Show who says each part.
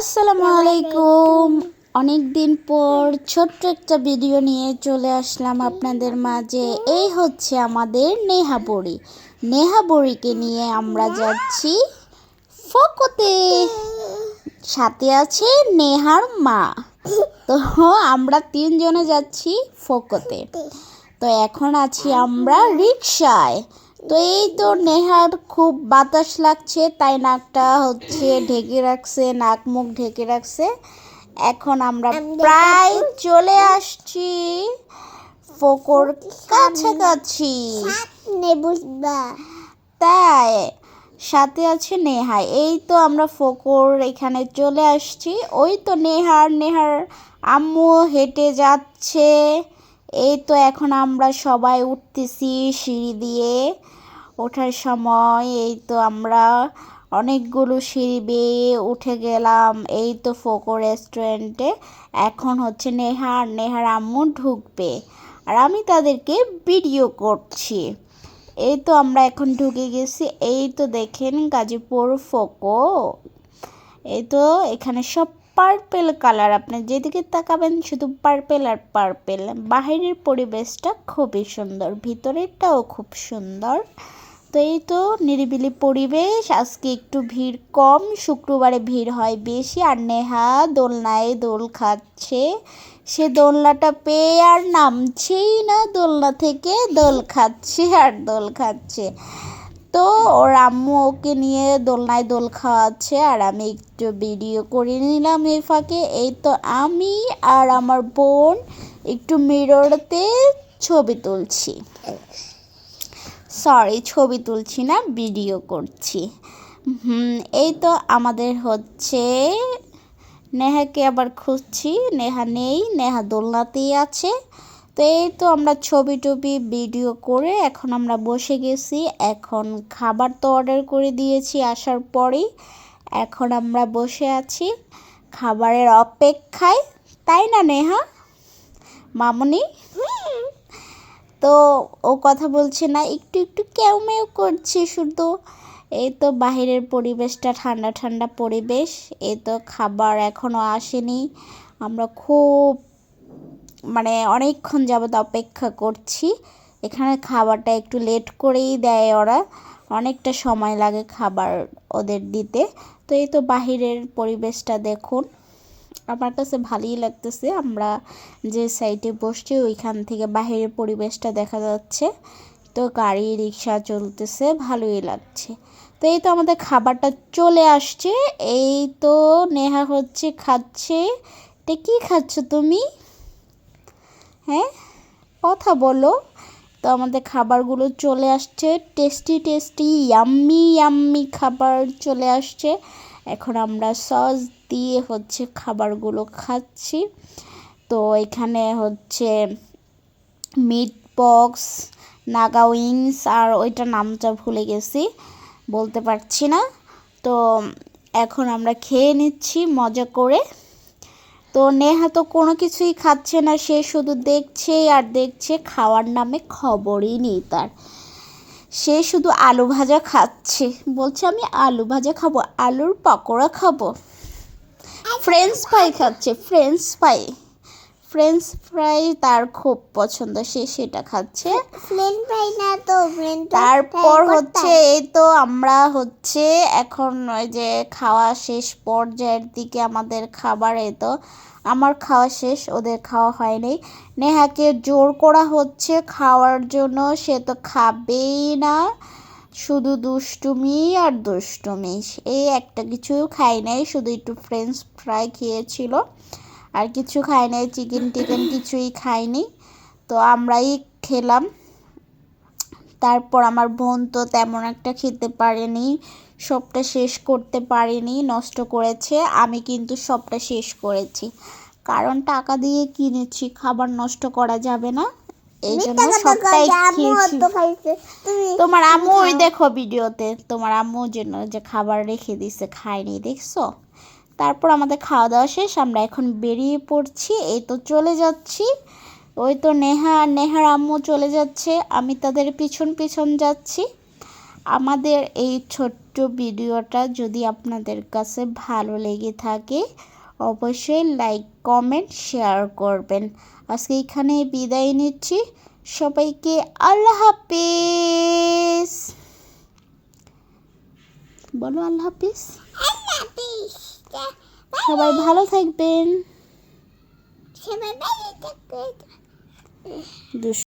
Speaker 1: আসসালামু আলাইকুম অনেক দিন পর ছোট্ট একটা ভিডিও নিয়ে চলে আসলাম আপনাদের মাঝে। এই হচ্ছে আমাদের নেহা বড়ি। নেহা বড়িকে নিয়ে আমরা যাচ্ছি ফকতে। সাথে আছে নেহার মা। তো আমরা তিনজনে যাচ্ছি ফকতে। তো এখন আছি আমরা রিক্সায় তো এই তো নেহার খুব বাতাস লাগছে তাই নাকটা হচ্ছে ঢেকে রাখছে নাক মুখ ঢেকে রাখছে। এখন আমরা প্রায় চলে আসছি ফোকর কাছাকাছি। তাই সাথে আছে নেহা। এই তো আমরা ফোকর এখানে চলে আসছি। ওই তো নেহার নেহার আম্মু হেঁটে যাচ্ছে। এই তো এখন আমরা সবাই উঠতেছি সিঁড়ি দিয়ে। ওঠার সময় এই তো আমরা অনেকগুলো সিঁড়ি বেয়ে উঠে গেলাম। এই তো ফোকো রেস্টুরেন্টে। এখন হচ্ছে নেহা আর নেহার আম্মু ঢুকবে আর আমি তাদেরকে ভিডিও করছি। এই তো আমরা এখন ঢুকে গেছি। এই তো দেখেন গাজীপুর ফোকো। এই তো এখানে সব পার্পেল কালার। আপনি যেদিকে তাকাবেন শুধু পার্পেল আর পার্পেল। বাহিরের পরিবেশটা খুবই সুন্দর, ভিতরেরটাও খুব সুন্দর। তো এই তো নিরিবিলি পরিবেশ, আজকে একটু ভিড় কম, শুক্রবারে ভিড় হয় বেশি, আর নেহা দোলনায় দোল খাচ্ছে। সে দোলনাটা পেয়ে আর নামছেই না দোলনা থেকে, দোল খাচ্ছে আর দোল খাচ্ছে। তো ওর আম্মু ওকে নিয়ে দোলনায় দোল খাওয়াচ্ছে, আর আমি একটু ভিডিও করে নিলাম এই ফাঁকে। এই তো আমি আর আমার বোন একটু মিররতে ছবি তুলছি। সরি ছবি তুলছি না ভিডিও করছি। এই তো আমাদের হচ্ছে, নেহাকে আবার খুঁজছি, নেহা নেই, নেহা দোলনাতেই আছে। তো এই তো আমরা ছবি টবি ভিডিও করে এখন আমরা বসে গেছি, এখন খাবার তো অর্ডার করে দিয়েছি আসার পরেই। এখন আমরা বসে আছি খাবারের অপেক্ষায়, তাই না নেহা? মামনি? তো ও কথা বলছে না, একটু একটু কেউ মেউ করছে শুধু। এই তো বাহিরের পরিবেশটা ঠান্ডা ঠান্ডা পরিবেশ। এই তো খাবার এখনও আসেনি। আমরা খুব মানে অনেকক্ষণ যাবত অপেক্ষা করছি। এখানে খাবারটা একটু লেট করেই দেয় ওরা। অনেকটা সময় লাগে খাবার ওদের দিতে। তো এই তো বাহিরের পরিবেশটা দেখুন। আমার কাছে ভালোই লাগতেছে। আমরা যে সাইডে বসছি, ওইখান থেকে বাহিরের পরিবেশটা দেখা যাচ্ছে। তো গাড়ি, রিক্সা চলতেছে, ভালোই লাগছে। তো এই তো আমাদের খাবারটা চলে আসছে। এই তো নেহা হচ্ছে খাচ্ছে। এটা কী খাচ্ছ তুমি? হ্যাঁ কথা বলো। তো আমাদের খাবারগুলো চলে আসছে। টেস্টি টেস্টি ইয়াম্মি ইয়াম্মি খাবার চলে আসছে। এখন আমরা সস দিয়ে হচ্ছে খাবারগুলো খাচ্ছি। তো এখানে হচ্ছে মিট বক্স নাগা উইংস আর ওইটা নামটা ভুলে গেছি, বলতে পারছি না। তো এখন আমরা খেয়ে নিচ্ছি মজা করে। তো নেহা তো কোনো কিছুই খাচ্ছে না, সে শুধু দেখছে আর দেখছে খাওয়ার নামে খবরই নেই তার। সে শুধু আলু ভাজা খাচ্ছে। বলছে আমি আলু ভাজা খাব আলুর পকোড়া খাব। ফ্রেঞ্চ ফ্রাই খাচ্ছে ফ্রেঞ্চ ফ্রাই ফ্রেঞ্চ ফ্রাই তার খুব পছন্দ সে সেটা খাচ্ছে।
Speaker 2: ফ্রেন্ড ফ্রাই না তো
Speaker 1: তারপর হচ্ছে এই তো আমরা হচ্ছে এখন ওই যে খাওয়া শেষ পর্যায়ের দিকে আমাদের খাবার এই তো। আমার খাওয়া শেষ ওদের খাওয়া হয়নি। নেহাকে জোর করা হচ্ছে খাওয়ার জন্য সে তো খাবেই না। শুধু দুষ্টুমি আর দুষ্টুমি। এই একটা কিছু খাই নাই শুধু একটু ফ্রেঞ্চ ফ্রাই খেয়েছিল। আর কিছু খাই নাই চিকেন টিকেন কিছুই খাইনি। তো আমরাই খেলাম। তারপর আমার বোন তো তেমন একটা খেতে পারেনি সবটা শেষ করতে পারেনি নষ্ট করেছে। আমি কিন্তু সবটা শেষ করেছি। কারণ টাকা দিয়ে কিনেছি খাবার নষ্ট করা যাবে না। এই জন্য সবটাই খেয়েছি। তোমার আম্মু ওই দেখো ভিডিওতে তোমার আম্মুর জন্য যে খাবার রেখে দিছে খায়নি দেখছ? তারপর আমাদের খাওয়া দাওয়া শেষ, আমরা এখন বেরিয়ে পড়ছি। এই তো চলে যাচ্ছি। ওই তো নেহা আর নেহার আম্মু চলে যাচ্ছে। আমি তাদের পিছন পিছন যাচ্ছি। আমাদের এই ছোট্ট ভিডিওটা যদি আপনাদের কাছে ভালো লেগে থাকে, অবশ্যই লাইক, কমেন্ট, শেয়ার করবেন। আজকে এখানে বিদায় নিচ্ছি। সবাইকে আল্লাহ হাফিজ। বলো আল্লাহ হাফিজ। সবাই ভালো থাকবেন।
Speaker 2: সবাই ভালো
Speaker 1: থাকবেন।